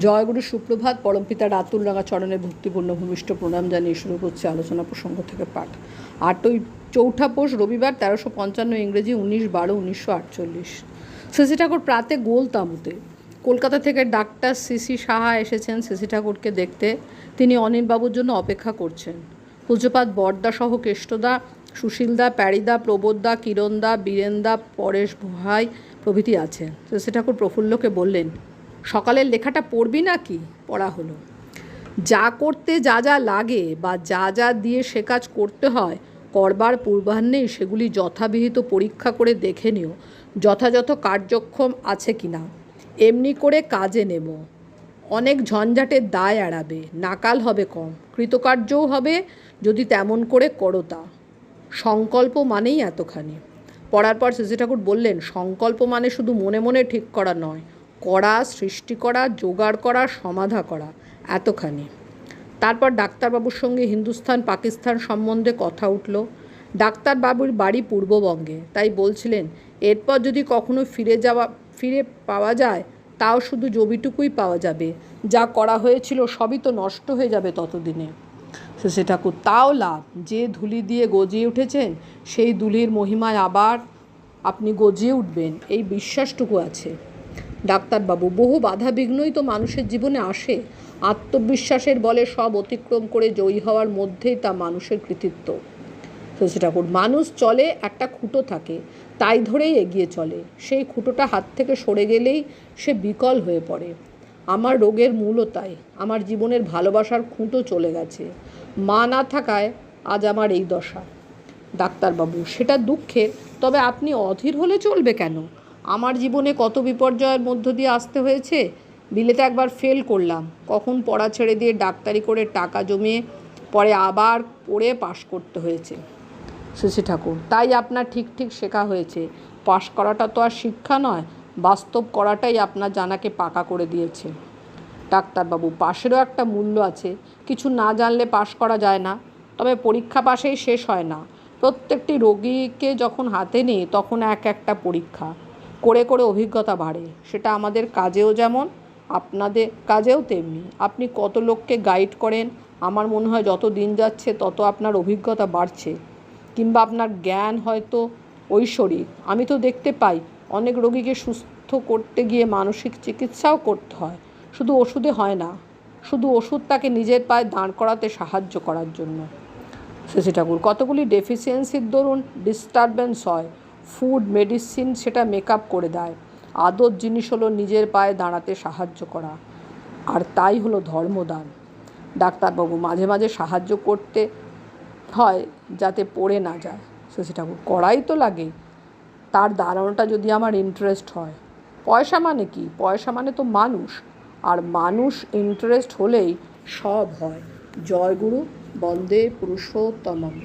জয়গুরু সুপ্রভাত পরমপিতা রাতুল রাঙা চরণে ভক্তিপূর্ণ ভূমিষ্ঠ প্রণাম জানিয়ে শুরু করছে আলোচনা প্রসঙ্গ থেকে পাঠ। আটই চৌঠা পোষ রবিবার তেরোশো পঞ্চান্ন ইংরেজি উনিশ বারো উনিশশো আটচল্লিশ। সিসি ঠাকুর প্রাতে গোল তাঁবুতে। কলকাতা থেকে ডাক্তার সিসি সাহা এসেছেন সিসি ঠাকুরকে দেখতে। তিনি অনিলবাবুর জন্য অপেক্ষা করছেন। পূজ্যপাত বরদা সহ কেষ্টদা, সুশীলদা, প্যারিদা, প্রবোদদা, কিরণদা, বীরেনদা, পরেশ ভাই প্রভৃতি আছেন। সিসি ঠাকুর প্রফুল্লকে বললেন সকালের লেখাটা পড়বি নাকি? পড়া হলো। যা করতে যা যা লাগে বা যা যা দিয়ে সে কাজ করতে হয়, করবার পূর্বাহ্নেই সেগুলি যথাবিহিত পরীক্ষা করে দেখে নিও, যথাযথ কার্যক্ষম আছে কি না। এমনি করে কাজে নেব। অনেক ঝঞ্ঝাটের দায় এড়াবে, নাকাল হবে কম, কৃতকার্যও হবে যদি তেমন করে করো তা। সংকল্প মানেই এতখানি। পড়ার পর সিসি ঠাকুর বললেন, সংকল্প মানে শুধু মনে মনে ঠিক করা নয় করা, সৃষ্টি করা, জোগাড় করা, সমাধা করা, এতখানি। তারপর ডাক্তারবাবুর সঙ্গে হিন্দুস্তান পাকিস্তান সম্বন্ধে কথা উঠল। ডাক্তারবাবুর বাড়ি পূর্ববঙ্গে। তাই বলছিলেন, এরপর যদি কখনো ফিরে যাওয়া, ফিরে পাওয়া যায়, তাও শুধু জমিটুকুই পাওয়া যাবে। যা করা হয়েছিল সবই তো নষ্ট হয়ে যাবে ততদিনে। শশী ঠাকুর, তাও লাভ। যে ধুলি দিয়ে গজিয়ে উঠেছেন, সেই ধুলির মহিমায় আবার আপনি গজিয়ে উঠবেন। এই বিশ্বাসটুকু আছে। ডাক্তারবাবু, বহু বাধা বিঘ্নই তো মানুষের জীবনে আসে। আত্মবিশ্বাসের বলে সব অতিক্রম করে জয়ী হওয়ার মধ্যেই তা মানুষের কৃতিত্ব। শশী ঠাকুর, মানুষ চলে, একটা খুঁটো থাকে, তাই ধরেই এগিয়ে চলে। সেই খুঁটোটা হাত থেকে সরে গেলেই সে বিকল হয়ে পড়ে। আমার রোগের মূলও তাই, আমার জীবনের ভালোবাসার খুঁটো চলে গেছে। মা না থাকায় আজ আমার এই দশা। ডাক্তারবাবু, সেটা দুঃখের, তবে আপনি অধীর হলে চলবে কেন? আমার জীবনে কত বিপর্যয়ের মধ্য দিয়ে আসতে হয়েছে? বিলেতে একবার ফেল করলাম। কখন পড়া ছেড়ে দিয়ে ডাক্তারি করে টাকা জমিয়ে পরে আবার পড়ে পাশ করতে হয়েছে। শশী ঠাকুর, তাই আপনার ঠিক ঠিক শেখা হয়েছে। পাশ করাটা তো আর শিক্ষা নয়, বাস্তব করাটাই আপনার জানাকে পাকা করে দিয়েছে। ডাক্তারবাবু, পাশেরও একটা মূল্য আছে। কিছু না জানলে পাশ করা যায় না। তবে পরীক্ষা পাশেই শেষ হয় না। প্রত্যেকটি রোগীকে যখন হাতে নিই, তখন এক একটা পরীক্ষা। করে করে অভিজ্ঞতা বাড়ে। সেটা আমাদের কাজেও যেমন, আপনাদের কাজেও তেমনি। আপনি কত লোককে গাইড করেন, আমার মনে হয় যত দিন যাচ্ছে তত আপনার অভিজ্ঞতা বাড়ছে। কিংবা আপনার জ্ঞান হয়তো ঐশ্বরিক। আমি তো দেখতে পাই, অনেক রোগীকে সুস্থ করতে গিয়ে মানসিক চিকিৎসাও করতে হয়। শুধু ওষুধে হয় না, শুধু ওষুধ তাকে নিজের পায়ে দাঁড় করাতে সাহায্য করার জন্য। শশী ঠাকুর, কতগুলি ডেফিসিয়েন্সির দরুন ডিস্টারবেন্স হয়। ফুড মেডিসিন সেটা মেকআপ করে দেয়। আদর জিনিস হলো নিজের পায়ে দাঁড়াতে সাহায্য করা। আর তাই হলো ধর্মদান। ডাক্তারবাবু, মাঝে মাঝে সাহায্য করতে হয় যাতে পড়ে না যায়। শশী ঠাকুর করাই তো লাগে তার দাঁড়ানোটা যদি আমার ইন্টারেস্ট হয়। পয়সা মানে কি? পয়সা মানে তো মানুষ। আর মানুষ ইন্টারেস্ট হলেই সব হয়। জয়গুরু বন্দে পুরুষোত্তমম।